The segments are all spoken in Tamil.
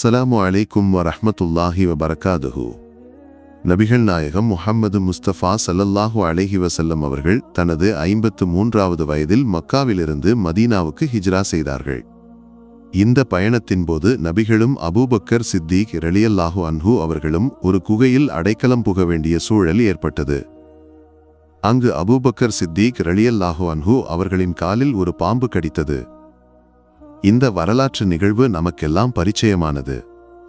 அஸ்ஸலாமு அலைக்கும் வரஹ்மத்துல்லாஹி வபரகாதுஹு. நபிகள் நாயகம் முஹம்மது முஸ்தபா சல்லல்லாஹு அலைஹி வசல்லம் அவர்கள் தனது ஐம்பத்து மூன்றாவது வயதில் மக்காவிலிருந்து மதீனாவுக்கு ஹிஜ்ரா செய்தார்கள். இந்த பயணத்தின் போது நபிகளும் அபூபக்கர் சித்திக் ரலியல்லாஹு அன்ஹு அவர்களும் ஒரு குகையில் அடைக்கலம் புக வேண்டிய சூழல் ஏற்பட்டது. அங்கு அபூபக்கர் சித்திக் ரலியல்லாஹு அன்ஹு அவர்களின் காலில் ஒரு பாம்பு கடித்தது. இந்த வரலாற்று நிகழ்வு நமக்கெல்லாம் பரிச்சயமானது.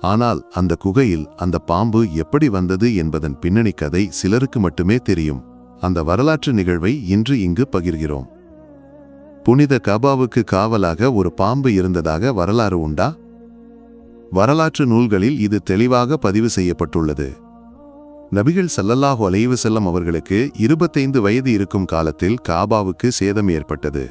ஆனால் அந்த குகையில் அந்த பாம்பு எப்படி வந்தது என்பதன் பின்னணி கதை சிலருக்கு மட்டுமே தெரியும். அந்த வரலாற்று நிகழ்வை இன்று இங்கு பகிர்கிறோம். புனித கபாவுக்கு காவலாக ஒரு பாம்பு இருந்ததாக வரலாறு உண்டா? வரலாற்று நூல்களில் இது தெளிவாக பதிவு செய்யப்பட்டுள்ளது. நபிகள் சல்லல்லாஹு அலைவு செல்லம் அவர்களுக்கு இருபத்தைந்து வயது இருக்கும் காலத்தில் காபாவுக்கு சேதம் ஏற்பட்டது.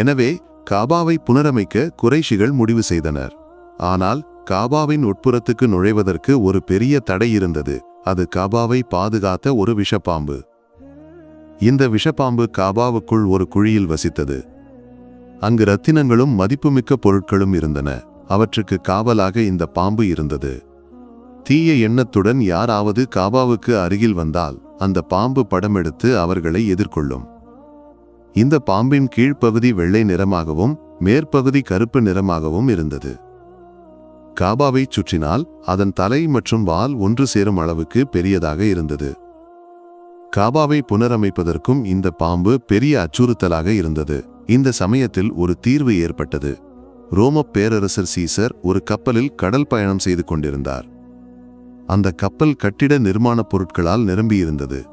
எனவே காபாவை புனரமைக்க குறைஷிகள் முடிவு செய்தனர். ஆனால் காபாவின் உட்புறத்துக்கு நுழைவதற்கு ஒரு பெரிய தடை இருந்தது. அது காபாவை பாதுகாத்த ஒரு விஷப்பாம்பு. இந்த விஷப்பாம்பு காபாவுக்குள் ஒரு குழியில் வசித்தது. அங்கு ரத்தினங்களும் மதிப்புமிக்க பொருட்களும் இருந்தன. அவற்றுக்கு காவலாக இந்த பாம்பு இருந்தது. தீய எண்ணத்துடன் யாராவது காபாவுக்கு அருகில் வந்தால் அந்த பாம்பு படமெடுத்து அவர்களை எதிர்கொள்ளும். இந்த பாம்பின் கீழ்ப்பகுதி வெள்ளை நிறமாகவும் மேற்பகுதி கருப்பு நிறமாகவும் இருந்தது. காபாவை சுற்றினால் அதன் தலை மற்றும் வால் ஒன்று சேரும் அளவுக்கு பெரியதாக இருந்தது. காபாவை புனரமைப்பதற்கும் இந்த பாம்பு பெரிய அச்சுறுத்தலாக இருந்தது. இந்த சமயத்தில் ஒரு தீர்வு ஏற்பட்டது. ரோமப் பேரரசர் சீசர் ஒரு கப்பலில் கடல் பயணம் செய்து கொண்டிருந்தார். அந்த கப்பல் கட்டிட நிர்மாணப் பொருட்களால் நிரம்பியிருந்தது.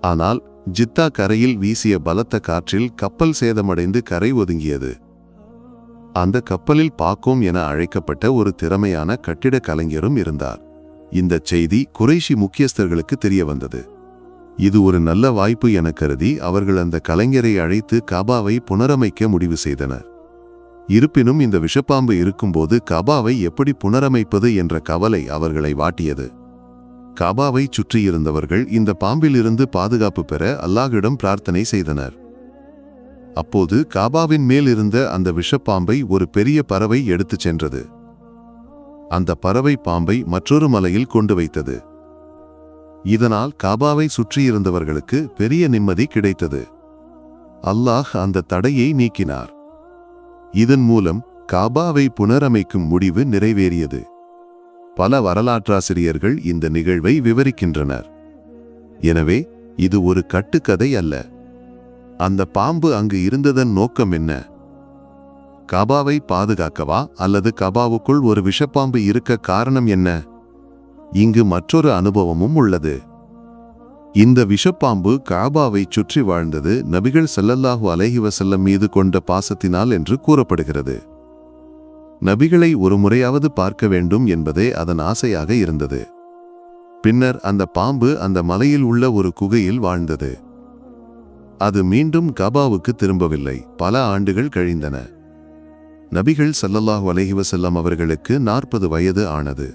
ஆனால் ஜித்தா கரையில் வீசிய பலத்த காற்றில் கப்பல் சேதமடைந்து கரை ஒதுங்கியது. அந்த கப்பலில் பாக்கோம் என அழைக்கப்பட்ட ஒரு திறமையான கட்டிட கலைஞரும் இருந்தார். இந்த செய்தி குறைஷி முக்கியஸ்தர்களுக்கு தெரிய வந்தது. இது ஒரு நல்ல வாய்ப்பு என கருதி அவர்கள் அந்த கலைஞரை அழைத்து கபாவை புனரமைக்க முடிவு செய்தனர். இருப்பினும் இந்த விஷப்பாம்பு இருக்கும்போது கபாவை எப்படி புனரமைப்பது என்ற கவலை அவர்களை வாட்டியது. காபாவை சுற்றியிருந்தவர்கள் இந்த பாம்பிலிருந்து பாதுகாப்பு பெற அல்லாஹிடம் பிரார்த்தனை செய்தனர். அப்போது காபாவின் மேல் இருந்த அந்த விஷப்பாம்பை ஒரு பெரிய பறவை எடுத்துச் சென்றது. அந்த பறவை பாம்பை மற்றொரு மலையில் கொண்டு வைத்தது. இதனால் காபாவை சுற்றியிருந்தவர்களுக்கு பெரிய நிம்மதி கிடைத்தது. அல்லாஹ் அந்த தடையை நீக்கினார். இதன் மூலம் காபாவை புனரமைக்கும் முடிவு நிறைவேறியது. பல வரலாற்றாசிரியர்கள் இந்த நிகழ்வை விவரிக்கின்றனர். எனவே இது ஒரு கட்டுக்கதை அல்ல. அந்த பாம்பு அங்கு இருந்ததன் நோக்கம் என்ன? கபாவை பாதுகாக்கவா அல்லது கபாவுக்குள் ஒரு விஷப்பாம்பு இருக்க காரணம் என்ன? இங்கு மற்றொரு அனுபவமும் உள்ளது. இந்த விஷப்பாம்பு காபாவை சுற்றி வாழ்ந்தது நபிகள் செல்லல்லாஹு அலைஹி வஸல்லம் மீது கொண்ட பாசத்தினால் என்று கூறப்படுகிறது. நபிகளை ஒரு முறையாவது பார்க்க வேண்டும் என்பதே அதன் ஆசையாக இருந்தது. பின்னர் அந்த பாம்பு அந்த மலையில் உள்ள ஒரு குகையில் வாழ்ந்தது. அது மீண்டும் கபாவுக்கு திரும்பவில்லை. பல ஆண்டுகள் கழிந்தன. நபிகள் சல்லல்லாஹு அலஹிவசல்லம் அவர்களுக்கு நாற்பது வயது ஆனது.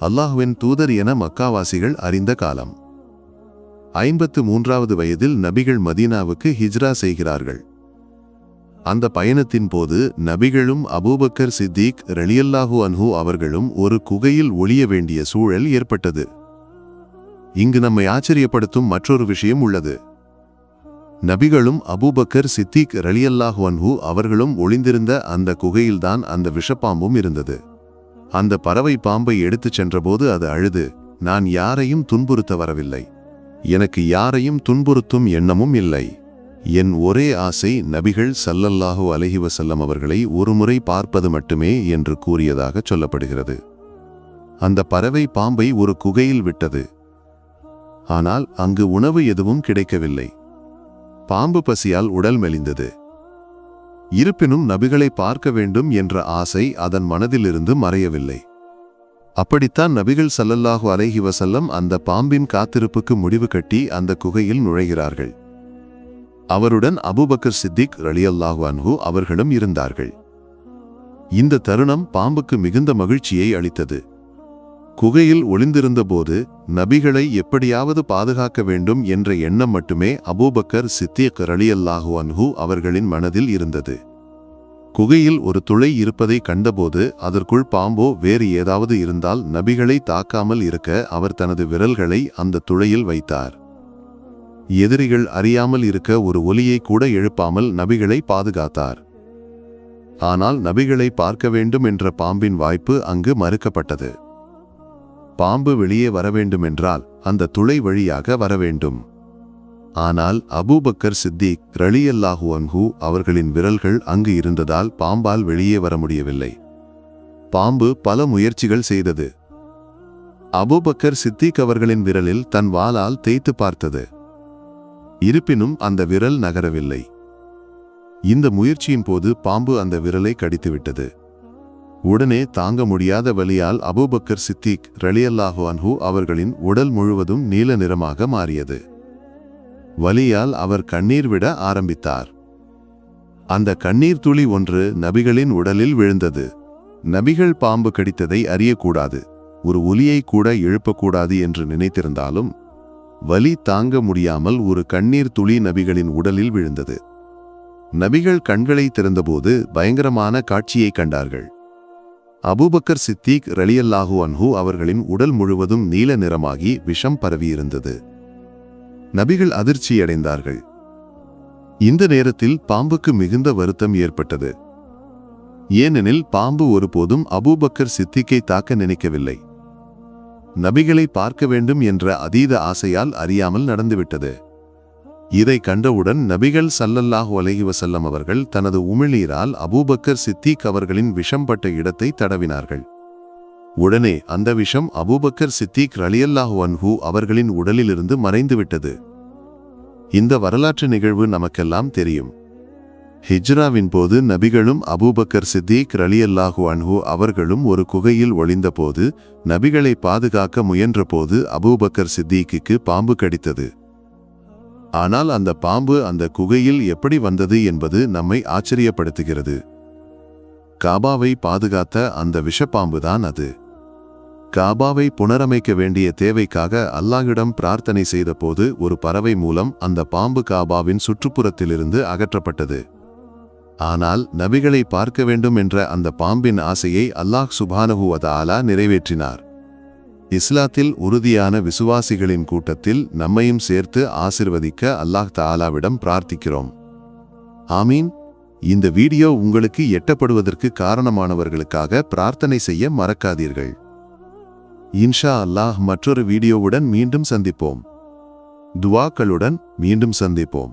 அல்லாஹுவின் தூதர் என மக்காவாசிகள் அறிந்த காலம். ஐம்பத்து மூன்றாவது வயதில் நபிகள் மதீனாவுக்கு ஹிஜ்ரா செய்கிறார்கள். அந்த பயணத்தின் போது நபிகளும் அபூபக்கர் சித்திக் ரலியல்லாஹு அன்ஹு அவர்களும் ஒரு குகையில் ஒளிய வேண்டிய சூழல் ஏற்பட்டது. இங்கு நம்மை ஆச்சரியப்படுத்தும் மற்றொரு விஷயம் உள்ளது. நபிகளும் அபூபக்கர் சித்திக் ரலியல்லாஹு அன்ஹு அவர்களும் ஒளிந்திருந்த அந்த குகையில்தான் அந்த விஷப்பாம்பும் இருந்தது. அந்த பறவை பாம்பை எடுத்துச் சென்றபோது அது அழுது நான் யாரையும் துன்புறுத்த வரவில்லை. எனக்கு யாரையும் துன்புறுத்தும் எண்ணமும் இல்லை. என் ஒரே ஆசை நபிகள் சல்லல்லாஹு அலஹி வசல்லம் அவர்களை ஒருமுறை பார்ப்பது மட்டுமே என்று கூறியதாக சொல்லப்படுகிறது. அந்த பறவை பாம்பை ஒரு குகையில் விட்டது. ஆனால் அங்கு உணவு எதுவும் கிடைக்கவில்லை. பாம்பு பசியால் உடல் மெலிந்தது. இருப்பினும் நபிகளை பார்க்க வேண்டும் என்ற ஆசை அதன் மனதிலிருந்து மறையவில்லை. அப்படித்தான் நபிகள் சல்லல்லாஹு அலைஹி வசல்லம் அந்த பாம்பின் காத்திருப்புக்கு முடிவு கட்டி அந்த குகையில் நுழைகிறார்கள். அவருடன் அபூபக்கர் சித்திக் ரலியல்லாஹு அன்ஹு அவர்களும் இருந்தார்கள். இந்த தருணம் பாம்புக்கு மிகுந்த மகிழ்ச்சியை அளித்தது. குகையில் ஒளிந்திருந்தபோது நபிகளை எப்படியாவது பாதுகாக்க வேண்டும் என்ற எண்ணம் மட்டுமே அபூபக்கர் சித்திக் ரலியல்லாஹு அன்ஹு அவர்களின் மனதில் இருந்தது. குகையில் ஒரு துளை இருப்பதை கண்டபோது அதற்குள் பாம்போ வேறு ஏதாவது இருந்தால் நபிகளை தாக்காமல் இருக்க அவர் தனது விரல்களை அந்த துளையில் வைத்தார். எதிரிகள் அறியாமல் இருக்க ஒரு ஒலியை கூட எழுப்பாமல் நபிகளை பாதுகாத்தார். ஆனால் நபிகளை பார்க்க வேண்டும் என்ற பாம்பின் வாய்ப்பு அங்கு மறுக்கப்பட்டது. பாம்பு வெளியே வரவேண்டுமென்றால் அந்த துளை வழியாக வரவேண்டும் ஆனால் அபூபக்கர் சித்திக் ரலியல்லாஹு அன்ஹு அவர்களின் விரல்கள் அங்கு இருந்ததால் பாம்பால் வெளியே வர முடியவில்லை. பாம்பு பல முயற்சிகள் செய்தது. அபூபக்கர் சித்திக் அவர்களின் விரலில் தன் வாளால் தேய்த்து பார்த்தது. இருப்பினும் அந்த விரல் நகரவில்லை. இந்த முயற்சியின் போது பாம்பு அந்த விரலை கடித்துவிட்டது. உடனே தாங்க முடியாத வலியால் அபூபக்கர் சித்திக் ரலியல்லாஹு அன்ஹு அவர்களின் உடல் முழுவதும் நீல நிறமாக மாறியது. வலியால் அவர் கண்ணீர் விட ஆரம்பித்தார். அந்த கண்ணீர் துளி ஒன்று நபிகளின் உடலில் விழுந்தது. நபிகள் பாம்பு கடித்ததை அறியக்கூடாது. ஒரு ஒலியை கூட எழுப்பக்கூடாது என்று நினைத்திருந்தாலும் வலி தாங்க முடியாமல் ஒரு கண்ணீர் துளி நபிகளின் உடலில் விழுந்தது. நபிகள் கண்களை திறந்தபோது பயங்கரமான காட்சியை கண்டார்கள். அபூபக்கர் சித்திக் ரலியல்லாஹு அன்ஹு அவர்களின் உடல் முழுவதும் நீல நிறமாகி விஷம் பரவியிருந்தது. நபிகள் அதிர்ச்சியடைந்தார்கள். இந்த நேரத்தில் பாம்புக்கு மிகுந்த வருத்தம் ஏற்பட்டது. ஏனெனில் பாம்பு ஒருபோதும் அபூபக்கர் சித்திக்கை தாக்க நினைக்கவில்லை. நபிகளை பார்க்க வேண்டும் என்ற அதீத ஆசையால் அறியாமல் நடந்துவிட்டது. இதை கண்டவுடன் நபிகள் சல்லல்லாஹு அலைஹி வஸல்லம் அவர்கள் தனது உமிழீரால் அபூபக்கர் சித்திக் அவர்களின் விஷம்பட்ட இடத்தை தடவினார்கள். உடனே அந்த விஷம் அபூபக்கர் சித்திக் ரலியல்லாஹு அன்ஹு அவர்களின் உடலிலிருந்து மறைந்துவிட்டது. இந்த வரலாற்று நிகழ்வு நமக்கெல்லாம் தெரியும். ஹிஜ்ராவின் போது நபிகளும் அபூபக்கர் சித்தீக் ரலி அல்லாஹு அன்ஹு அவர்களும் ஒரு குகையில் ஒளிந்தபோது நபிகளை பாதுகாக்க முயன்றபோது அபூபக்கர் சித்தீக்கு பாம்பு கடித்தது. ஆனால் அந்த பாம்பு அந்த குகையில் எப்படி வந்தது என்பது நம்மை ஆச்சரியப்படுத்துகிறது. காபாவை பாதுகாத்த அந்த விஷப்பாம்புதான் அது. காபாவை புனரமைக்க வேண்டிய தேவைக்காக அல்லாஹிடம் பிரார்த்தனை செய்தபோது ஒரு பறவை மூலம் அந்த பாம்பு காபாவின் சுற்றுப்புறத்திலிருந்து அகற்றப்பட்டது. ஆனால் நபிகளை பார்க்க வேண்டும் என்ற அந்த பாம்பின் ஆசையை அல்லாஹ் சுபானஹுவதாலா நிறைவேற்றினார். இஸ்லாத்தில் உறுதியான விசுவாசிகளின் கூட்டத்தில் நம்மையும் சேர்த்து ஆசிர்வதிக்க அல்லாஹ் தாலாவிடம் பிரார்த்திக்கிறோம். ஆமீன். இந்த வீடியோ உங்களுக்கு எட்டப்படுவதற்கு காரணமானவர்களுக்காக பிரார்த்தனை செய்ய மறக்காதீர்கள். இன்ஷா அல்லாஹ் மற்றொரு வீடியோவுடன் மீண்டும் சந்திப்போம். துவாக்களுடன் மீண்டும் சந்திப்போம்.